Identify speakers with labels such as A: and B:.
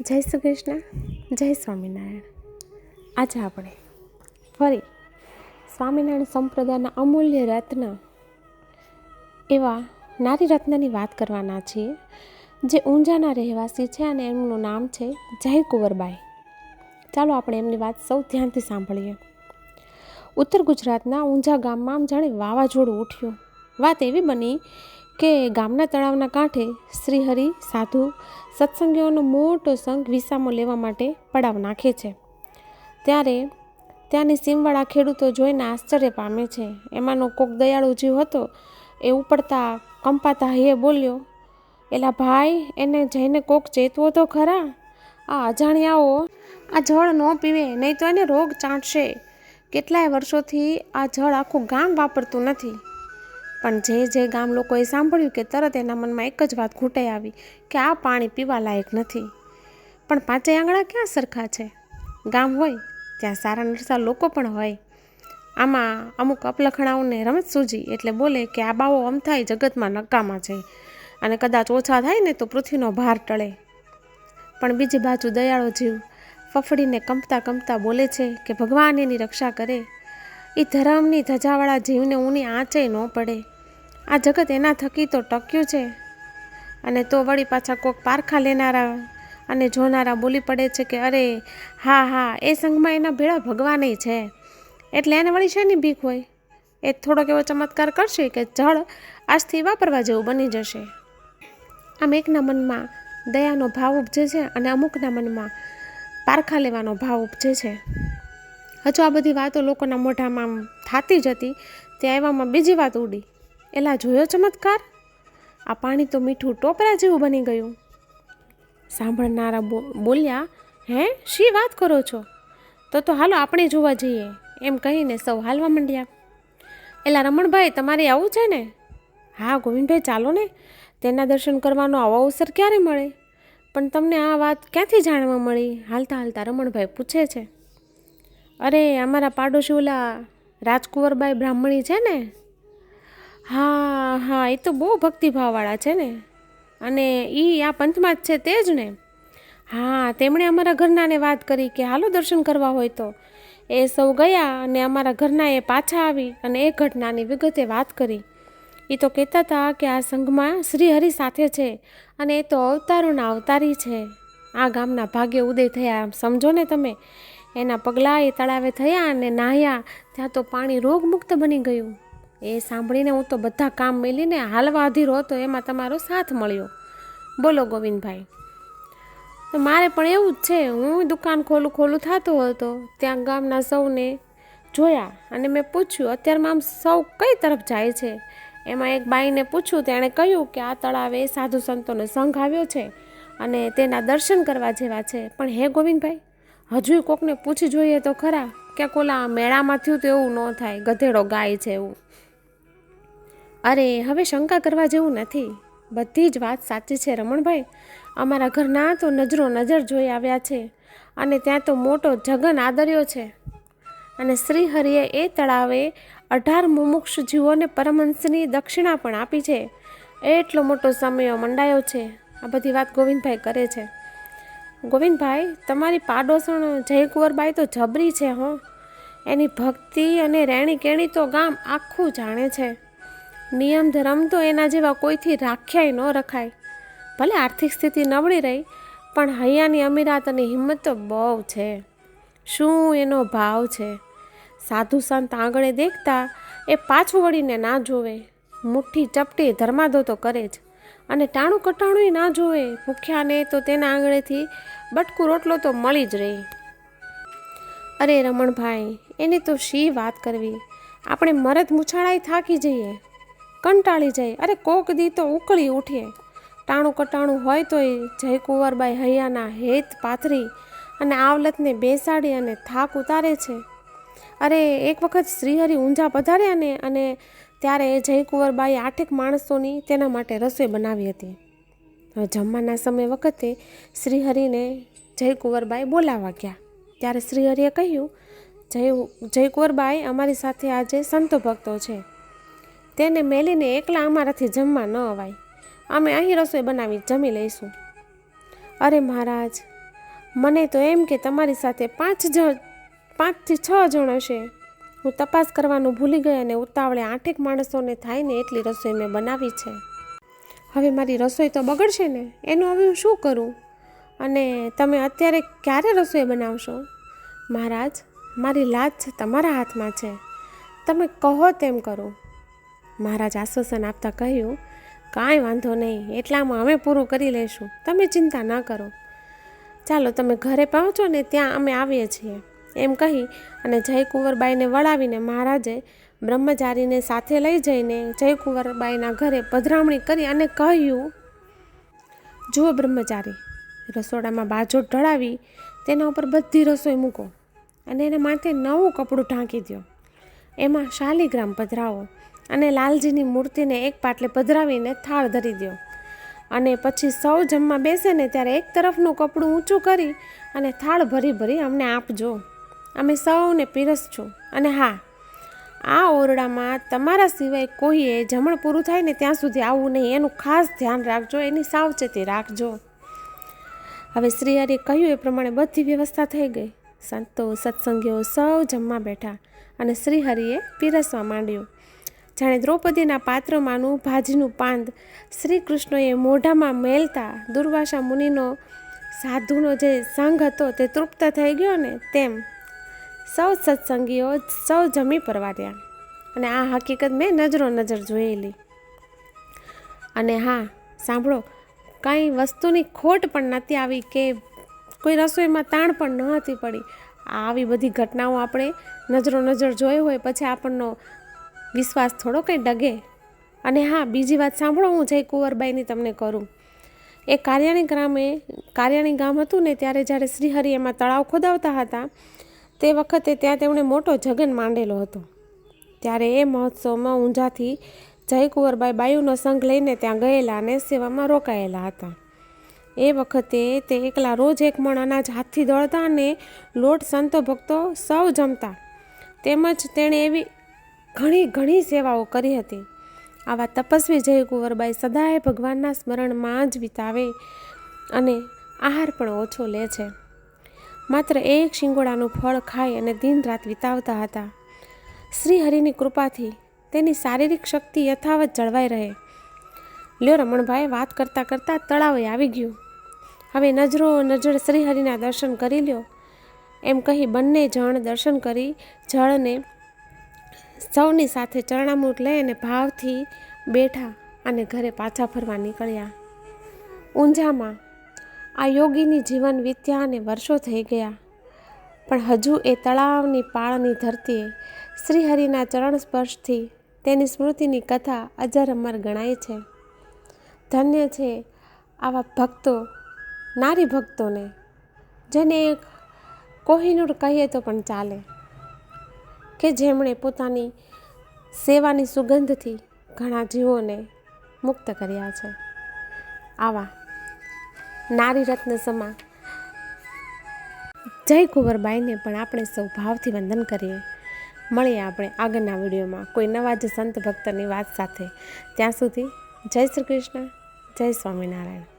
A: જય શ્રી કૃષ્ણ, જય સ્વામિનારાયણ. આજે આપણે ફરી સ્વામિનારાયણ સંપ્રદાયના અમૂલ્ય રત્ન એવા નારી રત્નની વાત કરવાના છીએ, જે ઊંઝાના રહેવાસી છે અને એમનું નામ છે જય કુંવરબાઈ ચાલો આપણે એમની વાત સૌ ધ્યાનથી સાંભળીએ. ઉત્તર ગુજરાતના ઊંઝા ગામમાં જાણે વાવાઝોડું ઉઠ્યું. વાત એવી બની કે ગામના તળાવના કાંઠે શ્રીહરિ, સાધુ, સત્સંગીઓનો મોટો સંઘ વિસામો લેવા માટે પડાવ નાખે છે. ત્યારે ત્યાંની સીમવાળા ખેડૂતો જોઈને આશ્ચર્ય પામે છે. એમાંનો કોક દયાળુ જીવ હતો? એ ઉપડતા કંપાતા હૈયે બોલ્યો, એલા ભાઈ, એને જઈને કોક ચેતવો તો ખરા? આ અજાણ્યાઓ આ જળ ન પીવે, નહીં તો એને રોગ ચાંટશે. કેટલાય વર્ષોથી આ જળ આખું ગામ વાપરતું નથી. પણ જે જે ગામ લોકોએ સાંભળ્યું કે તરત એના મનમાં એક જ વાત ઘૂંટાઈ આવી કે આ પાણી પીવા લાયક નથી. પણ પાંચેય આંગળા ક્યાં સરખા છે? ગામ હોય, ત્યાં સારા નરસા લોકો પણ હોય. આમાં અમુક અપલખણાઓને રમત સૂજી એટલે બોલે કે આ બાવો અમથાય જગતમાં નકામા છે અને કદાચ ઓછા થાય ને તો પૃથ્વીનો ભાર ટળે. પણ બીજી બાજુ દયાળો જીવ ફફડીને કંપતા કંપતા બોલે છે કે ભગવાન એની રક્ષા કરે. એ ધર્મની ધજાવાળા જીવને ઊની આંચે ન પડે. આ જગત એના થકી તો ટક્યું છે. અને તો વળી પાછા કોક પારખા લેનારા અને જોનારા બોલી પડે છે કે, અરે, હા હા, એ સંઘમાં એના ભેળા ભગવાને છે. એટલે એને વળી શેની બીક હોય? એ થોડોક એવો ચમત્કાર કરશે કે જળ આજથી વાપરવા જેવું બની જશે. આમ એકના મનમાં દયાનો ભાવ ઉપજે છે અને અમુકના મનમાં પારખા લેવાનો ભાવ ઉપજે છે. હજુ આ બધી વાતો લોકોના મોઢામાં થતી જ હતી. ત્યાં એવામાં બીજી વાત ઉડી. એલા જોયો ચમત્કાર? આ પાણી તો મીઠું ટોપરા જેવું બની ગયું. સાંભળનારા બોલ્યા, હે, શી વાત કરો છો? તો તો હાલો આપણે જોવા જઈએ. એમ કહીને સૌ હાલવા માંડ્યા. એલા રમણભાઈ, તમારે આવું છે ને? હા, ગોવિંદભાઈ, ચાલો ને. તેના દર્શન કરવાનો આવો અવસર ક્યારે મળે? પણ તમને આ વાત ક્યાંથી જાણવા મળી? હાલતા હાલતા રમણભાઈ પૂછે છે. અરે, અમારા પાડોશી ઓલા રાજકુંવરબાઈ બ્રાહ્મણી છે ને? હા હા, એ તો બહુ ભક્તિભાવવાળા છે ને. અને એ આ પંથમાં જ છે તે જ ને. હા, તેમણે અમારા ઘરનાને વાત કરી કે હાલો દર્શન કરવા હોય તો. એ સૌ ગયા અને અમારા ઘરના એ પાછા આવી અને એ ઘટનાની વિગતે વાત કરી. એ તો કહેતા હતા કે આ સંઘમાં શ્રી હરિ સાથે છે અને એ તો અવતારોના અવતારી છે. આ ગામના ભાગ્ય ઉદય થયા સમજો ને તમે. એના પગલાં એ તળાવે થયા અને નાહ્યા, ત્યાં તો પાણી રોગમુક્ત બની ગયું. એ સાંભળીને હું તો બધા કામ મેલીને હાલવા અધીરો હતો, એમાં તમારો સાથ મળ્યો. બોલો ગોવિંદભાઈ. તો મારે પણ એવું જ છે, હું દુકાન ખોલું ખોલું થતું હતો, ત્યાં ગામના સૌને જોયા અને મેં પૂછ્યું, અત્યારમાં આમ સૌ કઈ તરફ જાય છે? એમાં એક બાઈને પૂછ્યું, તેણે કહ્યું કે આ તળાવે સાધુ સંતોનો સંઘ આવ્યો છે અને તેના દર્શન કરવા જેવા છે. પણ હે ગોવિંદભાઈ, હજુ કોકને પૂછી જોઈએ તો ખરા કે કોલા મેળામાં થયું તો એવું ન થાય, ગધેડો ગાય છે એવું. અરે, હવે શંકા કરવા જેવું નથી. બધી જ વાત સાચી છે, રમણભાઈ. અમારા ઘરના તો નજરો નજર જોઈ આવ્યા છે અને ત્યાં તો મોટો જગન આદર્યો છે. અને શ્રીહરિએ એ તળાવે અઢાર મુમુક્ષ જીવોને પરમહંસની દક્ષિણા પણ આપી છે. એટલો મોટો સમયો મંડાયો છે. આ બધી વાત ગોવિંદભાઈ કરે છે. ગોવિંદભાઈ, તમારી પાડોશણ જયકુંવરબાઈ તો જબરી છે, હો. એની ભક્તિ અને રહેણી કેણી તો ગામ આખું જાણે છે. નિયમ ધર્મ તો એના જેવા કોઈથી રાખ્યાય ન રખાય. ભલે આર્થિક સ્થિતિ નબળી રહી, પણ હૈયાની અમીરાત અને હિંમત તો બહુ છે. શું એનો ભાવ છે? સાધુ સંત આંગણે દેખતા એ પાછું વળીને ના જોવે. મુઠ્ઠી ચપટી ધર્માદો તો કરે જ. અને ટાણું કટાણું ના જોવે. ભૂખ્યાને તો તેના આંગણેથી બટકું રોટલો તો મળી જ રહી. અરે રમણભાઈ, એની તો શી વાત કરવી? આપણે મરદ મુછાળાઈ થાકી જઈએ. કંટાળી જાય. અરે કોક દી તો ઉકળી ઉઠીએ ટાણું કટાણું હોય તોય જયકુંવરબાઈ હૈયાના હેત પાથરી અને આવલતને બેસાડી અને થાક ઉતારે છે. અરે એક વખત શ્રીહરિ ઊંઝા પધાર્યા ને અને ત્યારે જયકુંવરબાઈ આઠેક માણસોની તેના માટે રસોઈ બનાવી હતી. જમવાના સમય વખતે શ્રીહરિને જયકુંવરબાઈ બોલાવા ગયા. ત્યારે શ્રીહરિએ કહ્યું, જય, જયકુંવરબાઈ અમારી સાથે આજે સંતો ભક્તો છે. તેને મેલીને એકલા અમારાથી જમવા ન અવાય. અમે અહીં રસોઈ બનાવી જમી લઈશું. અરે મહારાજ, મને તો એમ કે તમારી સાથે પાંચ જણ પાંચથી છ જણ હશે. હું તપાસ કરવાનું ભૂલી ગઈ અને ઉતાવળે આઠેક માણસોને થાય ને એટલી રસોઈ મેં બનાવી છે. હવે મારી રસોઈ તો બગડશે ને, એનું હવે હું શું કરું? અને તમે અત્યારે ક્યારે રસોઈ બનાવશો? મહારાજ, મારી લાજ તમારા હાથમાં છે. તમે કહો તેમ કરો. મહારાજ આશ્વાસન આપતા કહ્યું, કાંઈ વાંધો નહીં, એટલામાં અમે પૂરું કરી લઈશું. તમે ચિંતા ન કરો. ચાલો, તમે ઘરે પહોંચો ને ત્યાં અમે આવીએ છીએ. એમ કહી અને જયકુંવરબાઈને વળાવીને મહારાજે બ્રહ્મચારીને સાથે લઈ જઈને જયકુંવરબાઈના ઘરે પધરામણી કરી અને કહ્યું, જુઓ બ્રહ્મચારી, રસોડામાં બાજો ઢળાવી, તેના ઉપર બધી રસોઈ મૂકો અને એને માથે નવું કપડું ઢાંકી દો એમાં શાલિગ્રામ પધરાવો. અને લાલજીની મૂર્તિને એક પાટલે પધરાવીને થાળ ધરી દો અને પછી સૌ જમવા બેસે ને ત્યારે એક તરફનું કપડું ઊંચું કરી અને થાળ ભરી ભરી અમને આપજો. અમે સૌને પીરસશું અને હા, આ ઓરડામાં તમારા સિવાય કોઈએ જમણ પૂરું થાય ને ત્યાં સુધી આવવું નહીં. એનું ખાસ ધ્યાન રાખજો. એની સાવચેતી રાખજો. હવે શ્રીહરિએ કહ્યું એ પ્રમાણે બધી વ્યવસ્થા થઈ ગઈ. સંતો, સત્સંગીઓ સૌ જમવા બેઠા અને શ્રીહરિએ પીરસવા માંડ્યું. જાણે દ્રૌપદીના પાત્રમાંનું ભાજીનું પાંદ શ્રી કૃષ્ણએ મોઢામાં મેલતા દુર્વાસા મુનિનો સાધુનો જે સંઘ હતો તે તૃપ્ત થઈ ગયો ને તેમ સૌ સત્સંગીઓ સૌ જમી પરવાર્યા અને આ હકીકત મેં નજરો નજર જોયેલી. અને હા, સાંભળો, કાંઈ વસ્તુની ખોટ પણ નથી આવી કે કોઈ રસોઈમાં તાણ પણ ન હતી પડી. આવી બધી ઘટનાઓ આપણે નજરો નજર જોઈ હોય, પછી આપણનો વિશ્વાસ થોડો કંઈ ડગે. અને હા, બીજી વાત સાંભળો, હું જય કુંવરબાઈની તમને કરું. એ કાર્યાણી ગ્રામે, કાર્યાણી ગામ હતું ને, ત્યારે જ્યારે શ્રીહરિ એમાં તળાવ ખોદાવતા હતા, તે વખતે ત્યાં તેમણે મોટો જગન માંડેલો હતો. ત્યારે એ મહોત્સવમાં ઊંઝાથી જય કુંવરબાઈ બાયુનો સંઘ લઈને ત્યાં ગયેલા અને સેવામાં રોકાયેલા હતા. એ વખતે તે એકલા રોજ એક મણ અનાજ હાથથી દળતા અને લોટ સંતો ભક્તો સૌ જમતા. તેમજ તેણે એવી ઘણી ઘણી સેવાઓ કરી હતી. આવા તપસ્વી જયકુંવરબાઈ સદાય ભગવાનના સ્મરણમાં જ વિતાવે અને આહાર પણ ઓછો લે છે. માત્ર એક શિંગોડાનું ફળ ખાઈ અને દિન રાત વિતાવતા હતા. શ્રી હરિની કૃપાથી તેની શારીરિક શક્તિ યથાવત જળવાઈ રહે. લ્યો રમણભાઈ, વાત કરતાં કરતાં તળાવે આવી ગયું. હવે નજરો નજર શ્રીહરિના દર્શન કરી લ્યો. એમ કહી બંને જણ દર્શન કરી જળને સૌની સાથે ચરણામૃત લઈ અને ભાવથી બેઠા અને ઘરે પાછા ફરવા નીકળ્યા. ઊંઝામાં આ યોગીની જીવન વીત્યા અને વર્ષો થઈ ગયા. પણ હજુ એ તળાવની પાળની ધરતીએ શ્રીહરિના ચરણ સ્પર્શથી તેની સ્મૃતિની કથા અજર અમર ગણાય છે. ધન્ય છે આવા ભક્તો, નારી ભક્તોને, જેને કોહિનૂર કહીએ તો પણ ચાલે. કે જેમણે પોતાની સેવાની સુગંધથી ઘણા જીવોને મુક્ત કર્યા છે. આવા નારી રત્ન સમા જય કુંવરબાઈને પણ આપણે સૌ ભાવથી વંદન કરીએ. મળીએ આપણે આગળના વિડીયોમાં. કોઈ નવા જ સંત ભક્તની વાત સાથે. ત્યાં સુધી જય શ્રી કૃષ્ણ, જય સ્વામિનારાયણ.